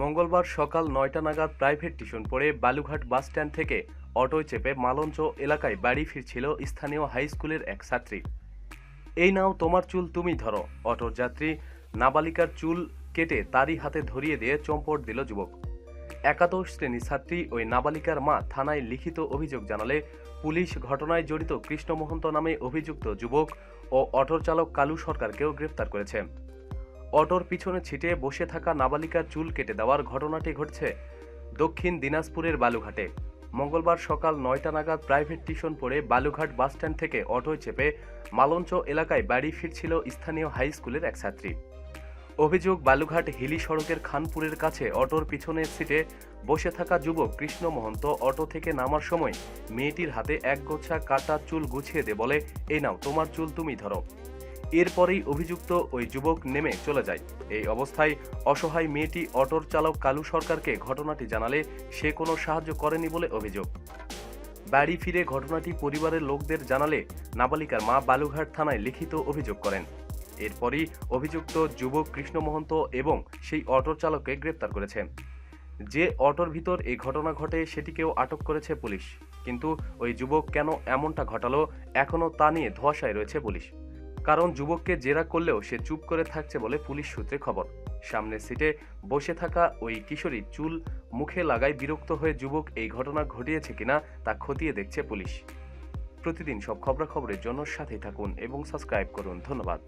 মঙ্গলবার সকাল নয়টা নাগাদ প্রাইভেট টিউশন পড়ে বালুঘাট বাস স্ট্যান্ড থেকে অটোয় চেপে মালঞ্চ এলাকায় বাড়ি ফিরছিল স্থানীয় হাই স্কুলের এক ছাত্রী। এই নাও তোমার চুল, তুমি ধরো। অটোর যাত্রী নাবালিকার চুল কেটে তারই হাতে ধরিয়ে দিয়ে চম্পট দিল যুবক। একাদশ শ্রেণির ছাত্রী ওই নাবালিকার মা থানায় লিখিত অভিযোগ জানালে পুলিশ ঘটনায় জড়িত কৃষ্ণ মহন্ত নামে অভিযুক্ত যুবক ও অটোর চালক কালু সরকারকেও গ্রেফতার করেছে। অটোর পিছনে ছিটে বসে থাকা নাবালিকার চুল কেটে দেওয়ার ঘটনাটি ঘটছে দক্ষিণ দিনাজপুরের বালুঘাটে। মঙ্গলবার সকাল নয়টা নাগাদ প্রাইভেট টিউশন পড়ে বালুঘাট বাসস্ট্যান্ড থেকে অটোয় চেপে মালঞ্চ এলাকায় বাড়ি ফিরছিল স্থানীয় হাই স্কুলের এক ছাত্রী। অভিযোগ, বালুঘাট হিলি সড়কের খানপুরের কাছে অটোর পিছনের সিটে বসে থাকা যুবক কৃষ্ণ মহন্ত অটো থেকে নামার সময় মেয়েটির হাতে এক গোছা কাটা চুল গুছিয়ে দে বলে, এই নাও, তোমার চুল তুমি ধরো। এরপরেই অভিযুক্ত ওই যুবক নেমে চলে যায়। এই অবস্থায় অসহায় মেয়েটি অটোর চালক কালু সরকারকে ঘটনাটি জানালে সে কোনো সাহায্য করেনি বলে অভিযোগ। বাড়ি ফিরে ঘটনাটি পরিবারের লোকদের জানালে নাবালিকার মা বালুঘাট থানায় লিখিত অভিযোগ করেন। এরপরই অভিযুক্ত যুবক কৃষ্ণ মহন্ত এবং সেই অটোর চালককে গ্রেপ্তার করেছে। যে অটোর ভিতর এই ঘটনা ঘটে সেটিকেও আটক করেছে পুলিশ। কিন্তু ওই যুবক কেন এমনটা ঘটালো, এখনও তা নিয়ে ধোয়াশায় রয়েছে পুলিশ। কারণ যুবককে জেরা করলেও সে চুপ করে থাকছে বলে পুলিশ সূত্রে খবর। সামনে সিটে বসে থাকা ওই কিশোরী চুল মুখে লাগায় বিরক্ত হয়ে যুবক এই ঘটনা ঘটিয়েছে কিনা তা খতিয়ে দেখছে পুলিশ। প্রতিদিন সব খবরাখবরের জন্য সাথেই থাকুন এবং সাবস্ক্রাইব করুন। ধন্যবাদ।